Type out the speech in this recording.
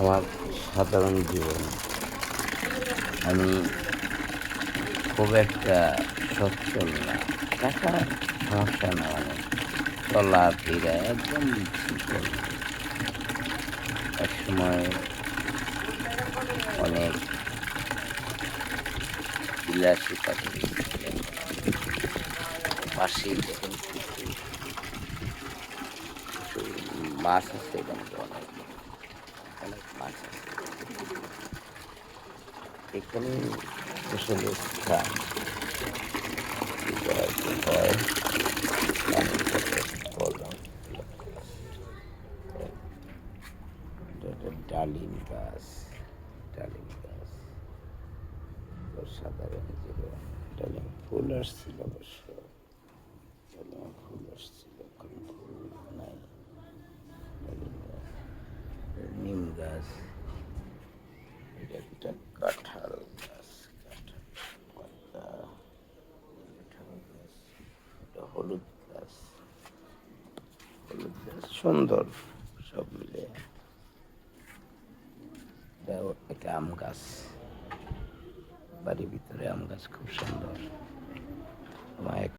আমার সাধারণ জীবন। আমি খুব একটা সচ্ছল না। টাকা সমস্যা না মানে চলা, ফিরা একদম। এক সময় অনেক বিলাসিতা পাখি দেখুন মাছ আছে এখানে অনেক। অনেক এখানে ডালিম গাছ। ডালিম গাছ। সাদা রঙের ছিল ডালিম ফুল আসছিল অবশ্য। ডালিম ফুল আসছিল এখন ফুল নাই। গাছ। এটা একটা কাঁঠাল গাছ, কাঁঠাল কাঁঠাল গাছ এটা হলুদ গাছ। হলুদ গাছ সুন্দর, সব মিলে। একটা আম গাছ। বাড়ির ভিতরে আম গাছ খুব সুন্দর। আমার এক